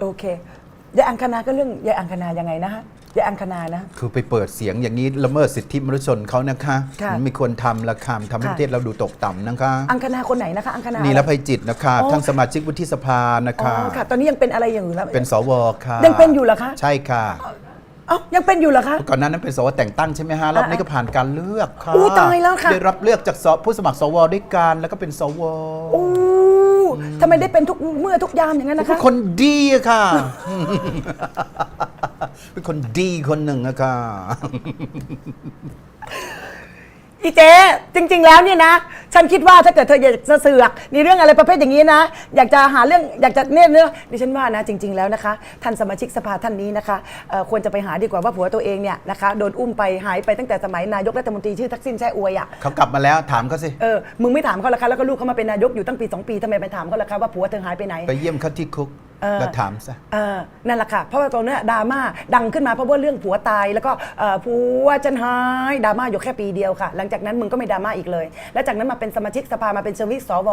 โอเคยายอังคณาก็เรื่องยายอังคณายังไงนะฮะยายอังคณานะ คือไปเปิดเสียงอย่างนี้ละเมิดสิทธิมนุษยชนเขานะคะค่ะมันไม่ควรทำละคำทำให้ค่ะ ประเทศเราดูตกต่ำนะคะอังคณาคนไหนนะคะ อังคณานีอะไรรภัยจิตนะคะอ๋อ ทั้งสมาชิกวุฒิสภานะอ๋อคะ ค่ะ ตอนนี้ยังเป็นอะไรอย่างอื่นแล้ว เป็นสวค่ะยังเป็นอยู่เหรอคะ ใช่ค่ะเอ้ายังเป็นอยู่เหรอคะ ก่อนหน้านั้นเป็นสวแต่งตั้งใช่ไหมฮะรอบนี้ก็ผ่านการเลือกค่ะอู้ตายแล้วค่ะ ได้รับเลือกจากสผู้สมัครสวด้วยกันแล้วก็เป็นสว โอ้ทำไมได้เป็นทุกเมื่อทุกยามอย่างนั้นนะเป็นคะคนดีอะค่ะ เป็นคนดีคนหนึ่งอะค่ะ อีเจ๊จริง ๆ แล้วเนี่ยนะ ฉันคิดว่าถ้าเกิดเธออยากจะเสือกในเรื่องอะไรประเภทอย่างนี้นะ อยากจะหาเรื่องอยากจะเนี่ยเนื้อดิฉันว่านะจริง ๆแล้วนะคะท่านสมาชิกสภาท่านนี้นะคะเอ่อควรจะไปหาดีกว่าว่าผัวตัวเองเนี่ยนะคะโดนอุ้มไปหายไปตั้งแต่สมัยนายกรัฐมนตรีชื่อทักษิณแช่อวยอะ เขากลับมาแล้วถามเขาสิ เออ มึงไม่ถามเขาละคะ แล้วก็ลูกเขามาเป็นนายกอยู่ตั้งปีสองปี ทำไมไปถามเขาละคะว่าผัวเธอหายไปไหน ไปเยี่ยมเขาที่คุก เออแล้วถามซะเออนั่นแหละค่ะ เพราะว่าตอนเนี้ยดราม่าดังขึ้นมาเพราะว่าเรื่องผัวตายแล้วก็เอ่อผัวจันหายดราม่าอยู่แค่ปีเดียวค่ะ หลังจากนั้นมึงก็ไม่ดราม่าอีกเลย แล้วจากนั้นมาเป็นสมาชิกสภามาเป็นสวิตสว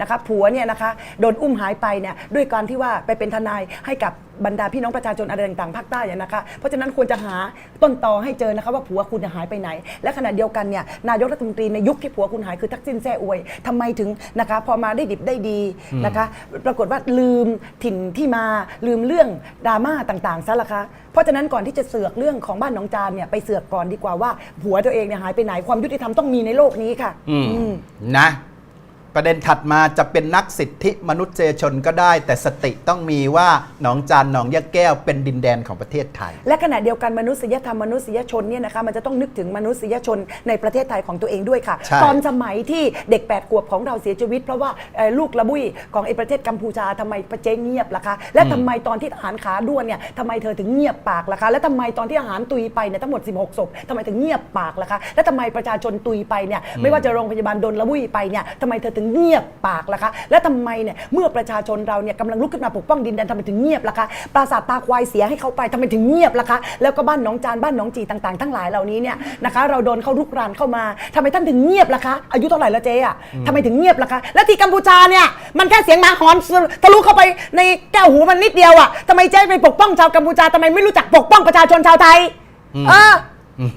นะคะผัวเนี่ยนะคะโดนอุ้มหายไปเนี่ยด้วยการที่ว่าไปเป็นทนายให้กับบรรดาพี่น้องประชาชนอะไรต่างๆภาคใต้อะนะคะ เพราะฉะนั้นควรจะหาต้นตอให้เจอนะคะว่าผัวคุณหายไปไหน และขณะเดียวกันเนี่ยนายกรัฐมนตรีในยุคที่ผัวคุณหายคือทักษิณแซ่อวยทำไมถึงนะคะพอมาได้ดิบได้ดีนะคะ ปรากฏว่าลืมถิ่นที่มาลืมเรื่องดราม่าต่างๆซะละคะ เพราะฉะนั้นก่อนที่จะเสือกเรื่องของบ้านหนองจานเนี่ยไปเสือกก่อนดีกว่าว่าผัวตัวเองเนี่ยหายไปไหนความยุติธรรมต้องมีในโลกนี้ค่ะ อืม อืม นะ ประเด็นถัดมาจะเป็นนักสิทธิมนุษยชนก็ได้ แต่สติต้องมีว่าหนองจานหนองยะแก้วเป็นดินแดนของประเทศไทย และขณะเดียวกันมนุษยธรรมมนุษยชนเนี่ยนะคะมันจะต้องนึกถึงมนุษยชนในประเทศไทยของตัวเองด้วยค่ะ ใช่ ตอนสมัยที่เด็ก8ปดขวบของเราเสียชีวิต เพราะว่าเอ่อลูกระบุยของไอ้ประเทศกัมพูชาทำไมประเจงเงียบล่ะคะและทำไมตอนที่ทหารขาด้วนเนี่ยทำไมเธอถึงเงียบปากล่ะคะและทำไมตอนที่ทหารตุยไปเนี่ยทั้งหมด 16ศพทำไมถึงเงียบปากล่ะคะและทำไมประชาชนตุยไปเนี่ยไม่ว่าจะโรงพยาบาลดนระบุยไปเนี่ยทำไมเธอถึงเงียบปากล่ะคะ และทำไมเนี่ยเมื่อประชาชนเราเนี่ยกำลังลุกขึ้นมาปกป้องดินแดนทำไมถึงเงียบล่ะคะปราสาทตาควายเสียให้เขาไปทำไมถึงเงียบล่ะคะ แล้วก็บ้านหนองจานบ้านหนองจีต่างๆ ทั้งหลายเหล่านี้เนี่ยนะคะ เราโดนเขาลุกรานเข้ามาทำไมท่านถึงเงียบล่ะคะ อายุเท่าไหร่แล้วเจ๊อะทำไมถึงเงียบล่ะคะ และที่กัมพูชาเนี่ยมันแค่เสียงหมาหอนทะลุเข้าไปในแก้วหูมันนิดเดียวอะทำไมเจ๊ไปปกป้องชาวกัมพูชาทำไมไม่รู้จักปกป้องประชาชนชาวไทยเอออืม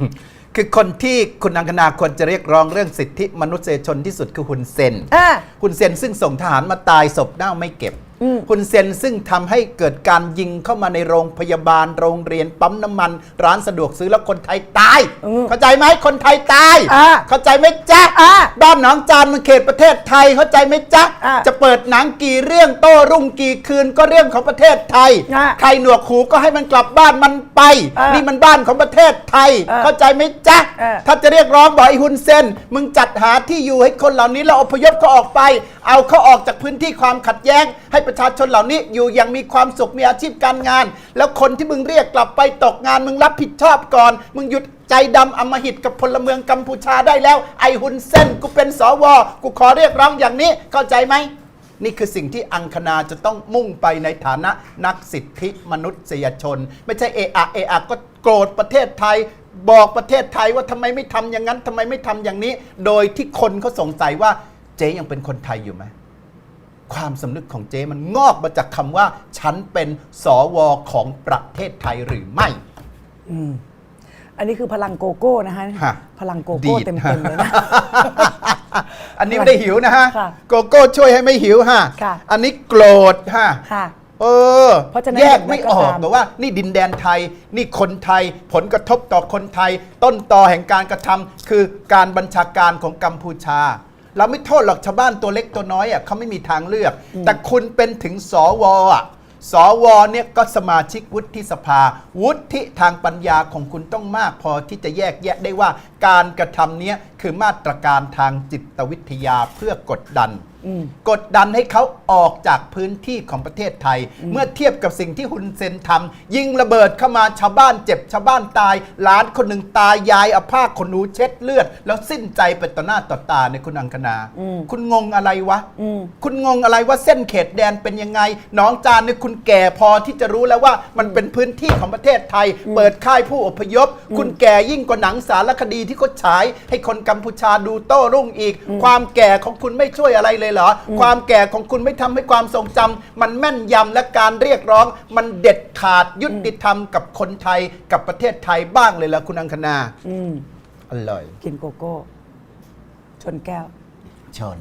คือคนที่คุณอังคณาควรจะเรียกร้องเรื่องสิทธิมนุษยชนที่สุดคือฮุนเซนเออฮุนเซนซึ่งส่งทหารมาตายศพเน่าไม่เก็บอืมฮุนเซนซึ่งทำให้เกิดการยิงเข้ามาในโรงพยาบาล โรงเรียนปั๊มน้ำมัน ร้านสะดวกซื้อแล้วคนไทยตายอืมเข้าใจไหมคนไทยตายอ่าเข้าใจไหมจ๊ะอ่าบ้านหนองจานมันเขตประเทศไทยเข้าใจไหมจ๊ะอ่าจะเปิดหนังกี่เรื่องโต้รุ่งกี่คืนก็เรื่องของประเทศไทยอ่าใครหนวกหูก็ให้มันกลับบ้านมันไปอ่านี่นี่มันบ้านของประเทศไทยอ่าเข้าใจไหมจ๊ะเออถ้าจะเรียกร้องบอกไอ้ฮุนเซนมึงจัดหาที่อยู่ให้คนเหล่านี้แล้วอพยพเขาออกไป เอาเขาออกจากพื้นที่ความขัดแย้งให้ประชาชนเหล่านี้อยู่อย่างมีความสุขมีอาชีพการงาน แล้วคนที่มึงเรียกกลับไปตกงานมึงรับผิดชอบก่อน มึงหยุดใจดำอำมหิตกับพลเมืองกัมพูชาได้แล้ว ไอ้ฮุนเซนกูเป็นสวกูขอเรียกร้องอย่างนี้เข้าใจไหมนี่คือสิ่งที่อังคณาจะต้องมุ่งไปในฐานะนักสิทธิมนุษยชน ไม่ใช่เอะอะเอะอะก็โกรธประเทศไทย บอกประเทศไทยว่าทำไมไม่ทำอย่างนั้นทำไมไม่ทำอย่างนี้ โดยที่คนเขาสงสัยว่าเจ๊ยังเป็นคนไทยอยู่ไหม ความสำนึกของเจ๊มันงอกมาจากคำว่า ฉันเป็นสวของประเทศไทยหรือไม่อันนี้คือพลังโกโก้นะคะฮะพลังโกดีโก้ด เต็มๆเลยนะ อันนี้ไม่ได้หิวนะฮะ ค่ะโกโก้ช่วยให้ไม่หิวฮะ ค่ะ อันนี้โกรธฮะ ค่ะ เออเพราะฉะนั้นแยกไม่ออกอย่างไรก็ตามแต่ว่า นี่ดินแดนไทย นี่คนไทย ผลกระทบต่อคนไทย ต้นต่อแห่งการกระทำคือการบัญชาการของกัมพูชา เราไม่โทษหรอกชาวบ้านตัวเล็กตัวน้อยอะเขาไม่มีทางเลือก แต่คุณเป็นถึงสวอะสวเนี่ยก็สมาชิกวุฒิสภา วุฒิทางปัญญาของคุณต้องมากพอที่จะแยกแยะได้ว่าการกระทำเนี้ยคือมาตรการทางจิตวิทยาเพื่อกดดัน กดดันให้เขาออกจากพื้นที่ของประเทศไทย เมื่อเทียบกับสิ่งที่ฮุนเซนทำยิงระเบิดเข้ามาชาวบ้านเจ็บชาวบ้านตายหลานคนหนึ่งตายยายเอาผ้าขนหนูเช็ดเลือด แล้วสิ้นใจไปต่อหน้าต่อตาในคุณอังคณาคุณงงอะไรวะคุณงงอะไรว่าเส้นเขตแดนเป็นยังไงน้องจานเนี่ยคุณแก่พอที่จะรู้แล้วว่ามันเป็นพื้นที่ของประเทศไทย เปิดค่ายผู้อพยพ คุณแก่ยิ่งกว่าหนังสารคดีที่เขาฉาย ให้คนกัมพูชาดูโต้รุ่งอีก ความแก่ของคุณไม่ช่วยอะไรเลยเหรอความแก่ของคุณไม่ทำให้ความทรงจำมันแม่นยำและการเรียกร้อง มันเด็ดขาดยุติธรรมกับคนไทยกับประเทศไทยบ้างเลยเหรอคุณอังคณาอืม อร่อย กินโกโก้ ชนแก้ว ชน